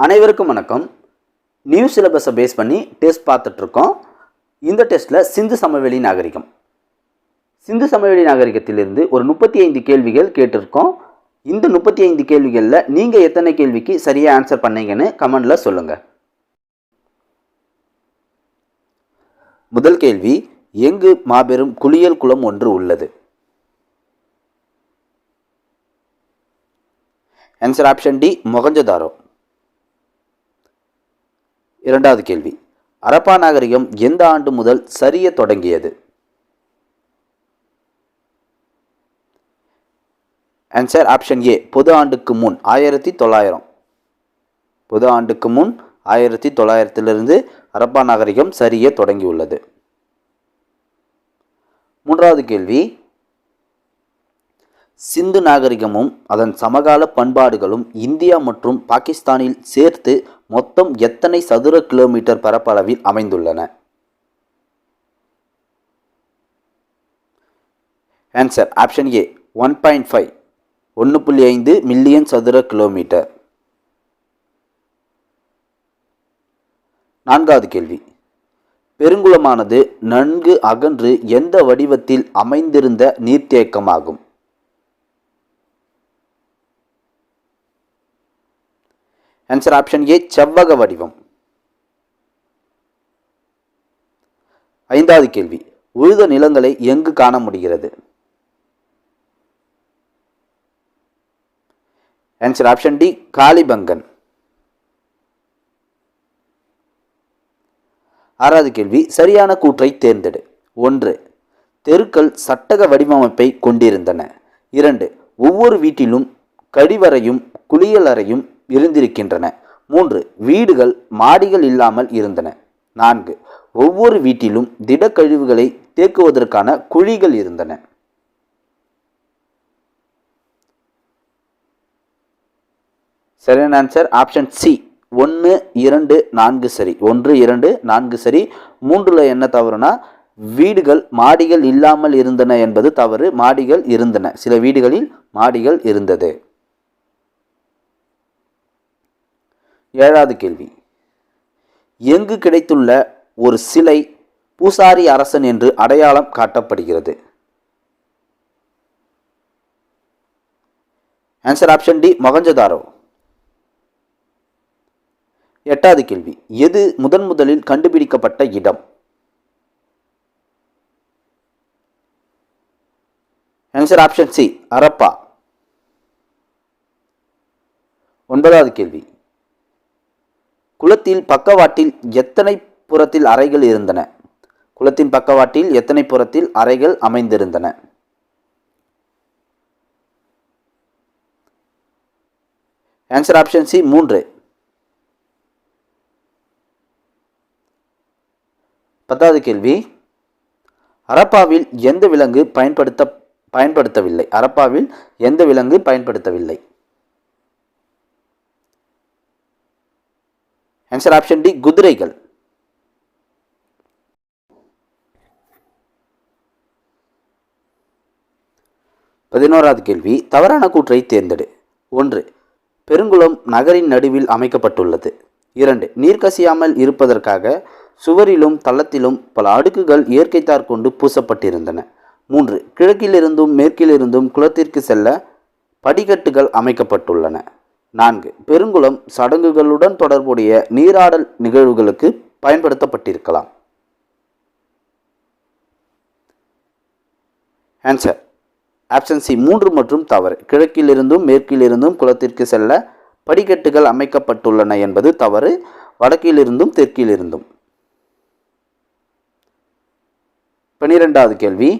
அனைவருக்கும் வணக்கம். நியூ சிலபஸை பேஸ் பண்ணி டெஸ்ட் பார்த்துட்ருக்கோம். இந்த டெஸ்ட்டில் சிந்து சமவெளி நாகரிகம். சிந்து சமவெளி நாகரிகத்திலிருந்து ஒரு முப்பத்தி ஐந்து கேள்விகள் கேட்டிருக்கோம். இந்த முப்பத்தி ஐந்து கேள்விகளில் நீங்கள் எத்தனை கேள்விக்கு சரியாக ஆன்சர் பண்ணீங்கன்னு கமெண்டில் சொல்லுங்கள் முதல் கேள்வி எங்கு மாபெரும் குளியல் குளம் ஒன்று உள்ளது? Answer option D Mohenjodaro. இரண்டாவது கேள்வி. அரப்பா நாகரிகம் எந்த ஆண்டு முதல் சரிய தொடங்கியது? ஆன்சர் ஆப்ஷன் ஏ பொது ஆண்டுக்கு முன் ஆயிரத்தி தொள்ளாயிரம் பொது ஆண்டுக்கு முன் ஆயிரத்தி தொள்ளாயிரத்திலிருந்து அரப்பா நாகரிகம் சரிய தொடங்கியுள்ளது. மூன்றாவது கேள்வி சிந்து நாகரிகமும் அதன் சமகால பண்பாடுகளும் இந்தியா மற்றும் பாகிஸ்தானில் சேர்த்து மொத்தம் எத்தனை சதுர கிலோமீட்டர் பரப்பளவில் அமைந்துள்ளன? Answer option A one point five ஒன்று புள்ளி ஐந்து மில்லியன் சதுர கிலோமீட்டர். நான்காவது கேள்வி. பெருங்குளமானது நன்கு அகன்று எந்த வடிவத்தில் அமைந்திருந்த நீர்த்தேக்கமாகும்? ஆன்சர் ஆப்ஷன் ஏ செவ்வக வடிவம். ஐந்தாவது கேள்வி உழுத நிலங்களை எங்கு காண முடிகிறது? Answer option D Kalibangan. ஆறாவது கேள்வி சரியான கூற்றை தேர்ந்தெடு. ஒன்று தெருக்கள் சட்டக வடிவமைப்பை கொண்டிருந்தன. இரண்டு ஒவ்வொரு வீட்டிலும் கழிவறையும் குளியலறையும் இருந்திருக்கின்றன. மூன்று வீடுகள் மாடிகள் இல்லாமல் இருந்தன. நான்கு ஒவ்வொரு வீட்டிலும் திடக்கழிவுகளை தேக்குவதற்கான குழிகள் இருந்தன. சரியான ஆன்சர் ஆப்ஷன் சி ஒன்று இரண்டு நான்கு சரி. ஒன்று இரண்டு நான்கு சரி. மூன்றில் என்ன தவறுனா வீடுகள் மாடிகள் இல்லாமல் இருந்தன என்பது தவறு. மாடிகள் இருந்தன. சில வீடுகளில் மாடிகள் இருந்தது. ஏழாவது கேள்வி. எங்கு கிடைத்துள்ள ஒரு சிலை பூசாரி அரசன் என்று அடையாளம் காட்டப்படுகிறது? Answer option D Mohenjodaro? எட்டாவது கேள்வி எது முதன் முதலில் கண்டுபிடிக்கப்பட்ட இடம்? Answer option C Harappa. ஒன்பதாவது கேள்வி குளத்தில் பக்கவாட்டில் எத்தனை புறத்தில் அறைகள் இருந்தன? குளத்தின் பக்கவாட்டில் எத்தனை புறத்தில் அறைகள் அமைந்திருந்தன? ஆன்சர் ஆப்ஷன் சி மூன்று. பத்தாவது கேள்வி. அரப்பாவில் எந்த விலங்கு பயன்படுத்த பயன்படுத்தவில்லை? அரப்பாவில் எந்த விலங்கு பயன்படுத்தவில்லை? ஆன்சர் ஆப்ஷன் டி குதிரைகள். பதினோராவது கேள்வி தவறான கூற்றை தேர்ந்தெடு. ஒன்று பெருங்குளம் நகரின் நடுவில் அமைக்கப்பட்டுள்ளது. இரண்டு நீர் கசியாமல் இருப்பதற்காக சுவரிலும் தளத்திலும் பல அடுக்குகள் இயற்கைத்தார் கொண்டு பூசப்பட்டிருந்தன. மூன்று கிழக்கிலிருந்தும் மேற்கிலிருந்தும் குளத்திற்கு செல்ல படிக்கட்டுகள் அமைக்கப்பட்டுள்ளன. நான்கு. பெருங்குளம் சடங்குகளுடன் தொடர்புடைய நீராடல் நிகழ்வுகளுக்கு பயன்படுத்தப்பட்டிருக்கலாம். ஆன்சர் ஆப்ஷன் சி மூன்று மற்றும் தவறு. கிழக்கிலிருந்தும் மேற்கிலிருந்தும் குளத்திற்கு செல்ல படிக்கட்டுகள் அமைக்கப்பட்டுள்ளன என்பது தவறு. வடக்கிலிருந்தும் தெற்கிலிருந்தும். பனிரெண்டாவது கேள்வி.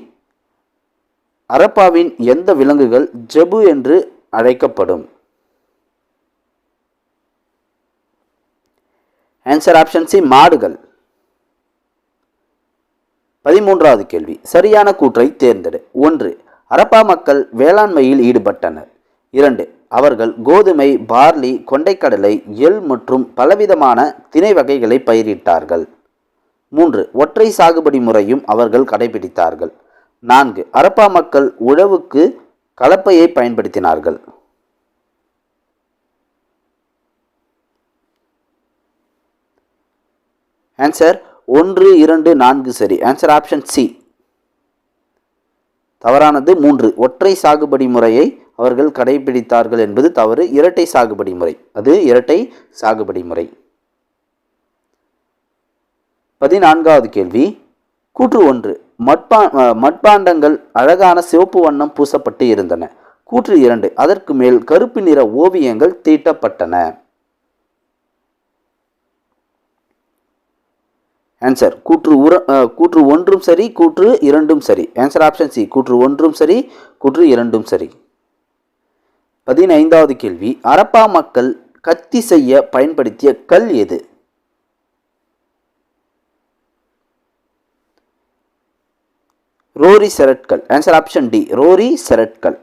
அரப்பாவின் எந்த விலங்குகள் ஜபு என்று அழைக்கப்படும்? ஆன்சர் ஆப்ஷன் சி மாடுகள். பதிமூன்றாவது கேள்வி. சரியான கூற்றை தேர்ந்தெடு. ஒன்று அரப்பா மக்கள் வேளாண்மையில் ஈடுபட்டனர். இரண்டு அவர்கள் கோதுமை பார்லி கொண்டைக்கடலை எள் மற்றும் பலவிதமான திணை வகைகளை பயிரிட்டார்கள். மூன்று ஒற்றை சாகுபடி முறையும் அவர்கள் கடைபிடித்தார்கள். நான்கு அரப்பா மக்கள் உழவுக்கு கலப்பையை பயன்படுத்தினார்கள். ஆன்சர் ஒன்று இரண்டு நான்கு சரி. ஆன்சர் ஆப்ஷன் சி தவறானது மூன்று. ஒற்றை சாகுபடி முறையை அவர்கள் கடைபிடித்தார்கள் என்பது தவறு. இரட்டை சாகுபடி முறை. அது இரட்டை சாகுபடி முறை. பதினான்காவது கேள்வி. கூற்று ஒன்று. மட்பா மட்பாண்டங்கள் அழகான சிவப்பு வண்ணம் பூசப்பட்டு இருந்தன. கூற்று இரண்டு. அதற்கு மேல் கருப்பு நிற ஓவியங்கள் தீட்டப்பட்டன. ஆன்சர் கூற்று உர கூற்று ஒன்றும் சரி கூற்று இரண்டும் சரி. ஆன்சர் ஆப்ஷன் சி கூற்று ஒன்றும் சரி கூற்று இரண்டும் சரி. பதினைந்தாவது கேள்வி. அரப்பா மக்கள் கத்தி செய்ய பயன்படுத்திய கல் எது? ரோரி செரட்கல். ஆன்சர் ஆப்ஷன் டி ரோரி செரட்கல்.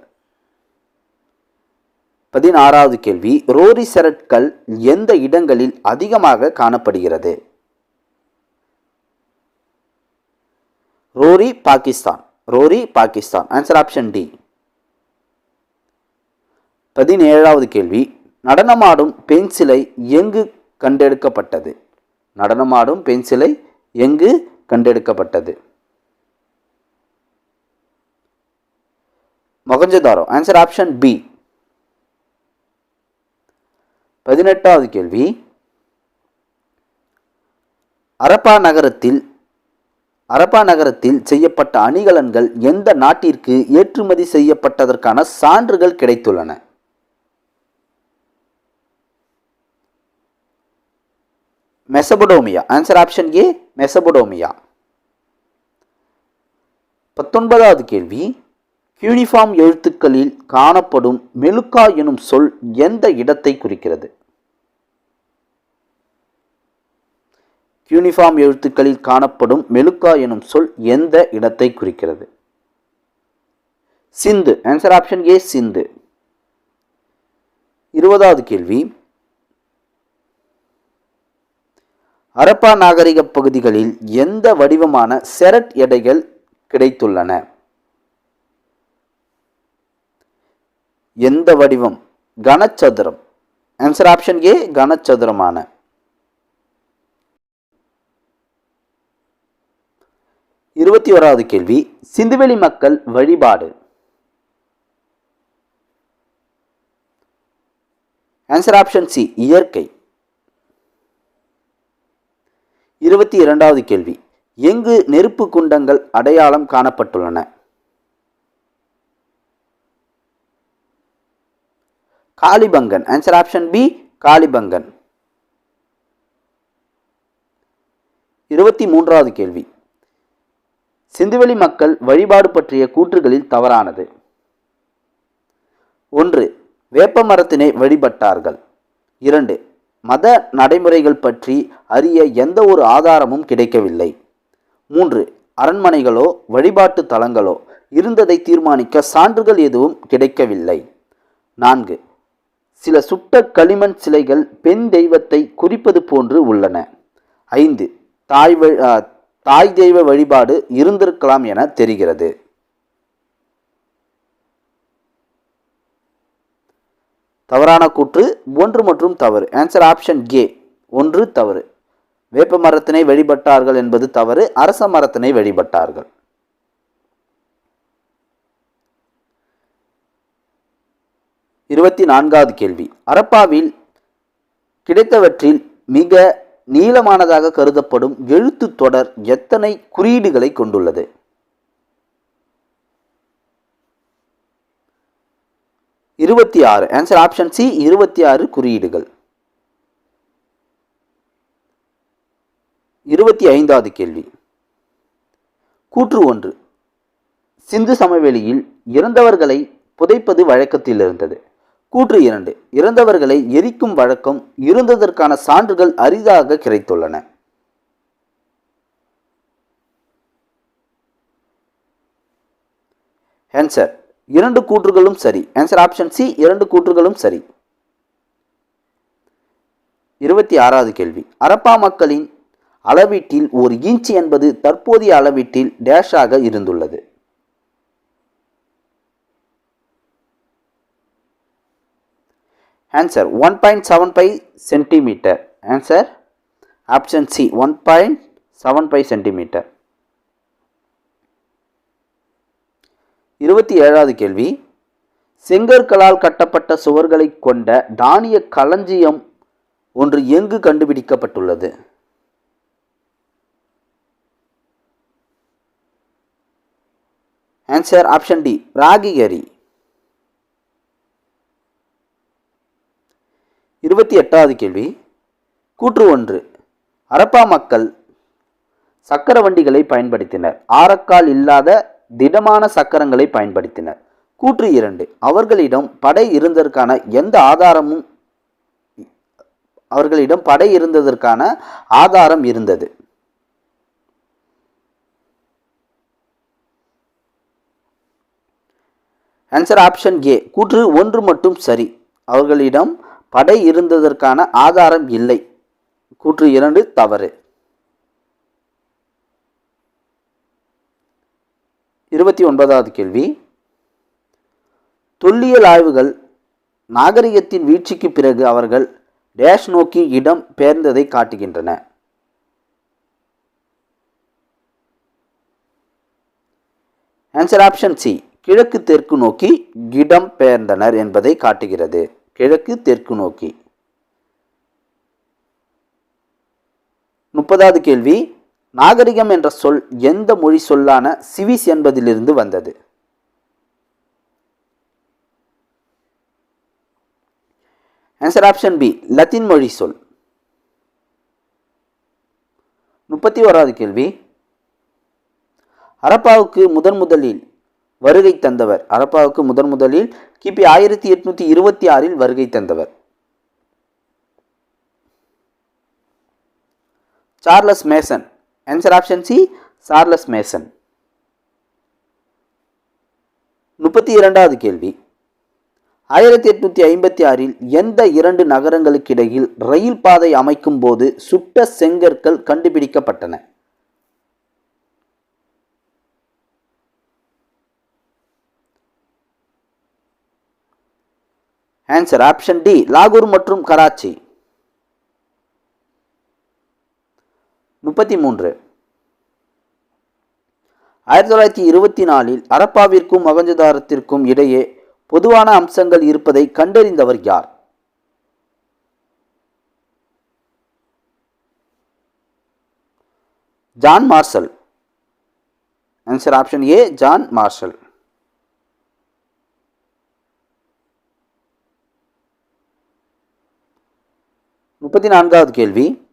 பதினாறாவது கேள்வி. ரோரி செரட்கல் எந்த இடங்களில் அதிகமாக காணப்படுகிறது? Rohri Pakistan Rohri Pakistan answer option D பதினேழாவது கேள்வி. நடனமாடும் பெண் சிலை எங்கு கண்டெடுக்கப்பட்டது? நடனமாடும் பெண் சிலை எங்கு கண்டெடுக்கப்பட்டது? மொகஞ்சதாரோ ஆன்சர் ஆப்ஷன் பி பதினெட்டாவது கேள்வி. அரப்பா நகரத்தில் அரப்பா நகரத்தில் செய்யப்பட்ட அணிகலன்கள் எந்த நாட்டிற்கு ஏற்றுமதி செய்யப்பட்டதற்கான சான்றுகள் கிடைத்துள்ளன? Mesopotamia. Answer option A Mesopotamia. பத்தொன்பதாவது கேள்வி. யூனிஃபார்ம் எழுத்துக்களில் காணப்படும் மெலுக்கா எனும் சொல் எந்த இடத்தை குறிக்கிறது? யூனிஃபார்ம் எழுத்துக்களில் காணப்படும் மெலுக்கா எனும் சொல் எந்த இடத்தை குறிக்கிறது? Sindhu. Answer option A Sindhu. இருபதாவது கேள்வி. அரப்பா நாகரிக பகுதிகளில் எந்த வடிவமான செரட் எடைகள் கிடைத்துள்ளன? எந்த வடிவம்? கனச்சதுரம். ஆன்சர் ஆப்ஷன் ஏ கனச்சதுரமான. இருபத்தி ஓராவது கேள்வி சிந்துவெளி மக்கள் வழிபாடு. ஆன்சர் ஆப்ஷன் சி இயற்கை. இருபத்தி இரண்டாவது கேள்வி எங்கு நெருப்பு குண்டங்கள் அடையாளம் காணப்பட்டுள்ளன? Kalibangan. Answer option B Kalibangan. இருபத்தி மூன்றாவது கேள்வி சிந்துவெளி மக்கள் வழிபாடு பற்றிய கூற்றுகளில் தவறானது. ஒன்று வேப்ப மரத்தினை வழிபட்டார்கள். இரண்டு மத நடைமுறைகள் பற்றி அறிய எந்த ஒரு ஆதாரமும் கிடைக்கவில்லை. மூன்று அரண்மனைகளோ வழிபாட்டு தலங்களோ இருந்ததை தீர்மானிக்க சான்றுகள் எதுவும் கிடைக்கவில்லை. நான்கு சில சுட்ட களிமண் சிலைகள் பெண் தெய்வத்தை குறிப்பது போன்று உள்ளன. ஐந்து தாய் வழி- தாய் தெய்வ வழிபாடு இருந்திருக்கலாம் என தெரிகிறது. தவறான கூற்று ஒன்று மற்றும் தவறு. ஆன்சர் ஆப்ஷன் ஏ ஒன்று தவறு. வேப்ப மரத்தினை வழிபட்டார்கள் என்பது தவறு அரச மரத்தினை வழிபட்டார்கள். இருபத்தி நான்காவது கேள்வி. அரப்பாவில் கிடைத்தவற்றில் மிக நீளமானதாக கருதப்படும் எழுத்துத் தொடர் எத்தனை குறியீடுகளை கொண்டுள்ளது? இருபத்தி ஆறு. ஆன்சர் ஆப்ஷன் சி இருபத்தி ஆறு குறியீடுகள். இருபத்தி ஐந்தாவது கேள்வி. கூற்று ஒன்று. சிந்து சமவெளியில் இறந்தவர்களை புதைப்பது வழக்கத்தில் இருந்தது. கூற்று இரண்டு. இறந்தவர்களை எரிக்கும் வழக்கம் இருந்ததற்கான சான்றுகள் அரிதாக கிடைத்துள்ளன. ஆன்சர் இரண்டு கூற்றுகளும் சரி. ஆன்சர் ஆப்ஷன் சி இரண்டு கூற்றுகளும் சரி. இருபத்தி ஆறாவது கேள்வி. அரப்பா மக்களின் அளவீட்டில் ஒரு இன்ச் என்பது தற்போதைய அளவீட்டில் டேஷாக இருந்துள்ளது. Answer one point seven five centimetre answer option C one point seven five centimetre இருபத்தி ஏழாவது கேள்வி. செங்கற்களால் கட்டப்பட்ட சுவர்களை கொண்ட தானிய களஞ்சியம் ஒன்று எங்கு கண்டுபிடிக்கப்பட்டுள்ளது? Answer option D Rakhigarhi. இருபத்தி எட்டாவது கேள்வி. கூற்று ஒன்று. அரப்பா மக்கள் சக்கர வண்டிகளை பயன்படுத்தினர். ஆரக்கால் இல்லாத திடமான சக்கரங்களை பயன்படுத்தினர். கூற்று இரண்டு. அவர்களிடம் படை இருந்ததற்கான எந்த ஆதாரமும் அவர்களிடம் படை இருந்ததற்கான ஆதாரம் இருந்தது. ஆன்சர் ஆப்ஷன் ஏ கூற்று ஒன்று மட்டும் சரி. அவர்களிடம் படை இருந்ததற்கான ஆதாரம் இல்லை. கூற்று இரண்டு தவறு. இருபத்தி ஒன்பதாவது கேள்வி. தொல்லியல் ஆய்வுகள் நாகரிகத்தின் வீழ்ச்சிக்கு பிறகு அவர்கள் டேஷ் நோக்கி இடம் பெயர்ந்ததை காட்டுகின்றன. ஆன்சர் ஆப்ஷன் சி கிழக்கு தெற்கு நோக்கி இடம் பெயர்ந்தனர் என்பதை காட்டுகிறது. கிழக்கு தெற்கு நோக்கி. முப்பதாவது கேள்வி நாகரிகம் என்ற சொல் எந்த மொழி சொல்லான சிவிஸ் என்பதிலிருந்து வந்தது? ஆன்சர் ஆப்ஷன் பி லத்தீன் மொழி சொல். முப்பத்தி ஓராவது கேள்வி அரப்பாவுக்கு முதன் முதலில் வருகை தந்தவர். அரப்பாவுக்கு முதன் முதலில் கிபி ஆயிரத்தி எட்நூற்றி இருபத்தி ஆறில் வருகை தந்தவர். Charles Masson. Answer option C Charles Masson. முப்பத்தி இரண்டாவது கேள்வி. ஆயிரத்தி எட்நூத்தி ஐம்பத்தி ஆறில் எந்த இரண்டு நகரங்களுக்கிடையில் ரயில் பாதை அமைக்கும் போது சுட்ட செங்கற்கள் கண்டுபிடிக்கப்பட்டன? ஆன்சர் ஆப்ஷன் டி லாகூர் மற்றும் கராச்சி முப்பத்தி மூன்று ஆயிரத்தி தொள்ளாயிரத்தி இருபத்தி நாலில் அரப்பாவிற்கும் மகஞ்சதாரத்திற்கும் இடையே பொதுவான அம்சங்கள் இருப்பதை கண்டறிந்தவர் யார்? John Marshall. Answer option A John Marshall. முப்பத்தி நான்காவது கேள்வி.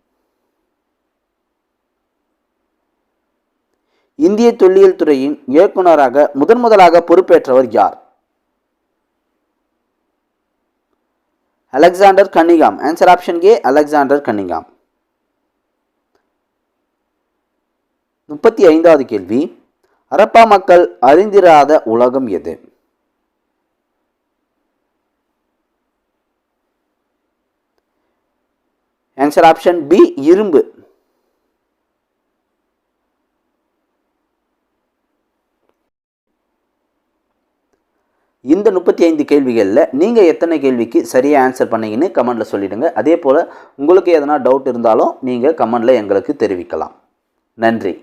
இந்திய தொல்லியல் துறையின் இயக்குநராக முதன் முதலாக பொறுப்பேற்றவர் யார்? Alexander Cunningham. Answer option A Alexander Cunningham. முப்பத்தி ஐந்தாவது கேள்வி. அரப்பா மக்கள் அறிந்திராத உலகம் எது? ஆன்சர் ஆப்ஷன் பி இரும்பு. இந்த முப்பத்தி ஐந்து கேள்விகளில் நீங்கள் எத்தனை கேள்விக்கு சரியாக ஆன்சர் பண்ணீங்கன்னு கமெண்டில் சொல்லிடுங்க. அதே போல் உங்களுக்கு எதனா டவுட் இருந்தாலும் நீங்கள் கமெண்டில் எங்களுக்கு தெரிவிக்கலாம். நன்றி.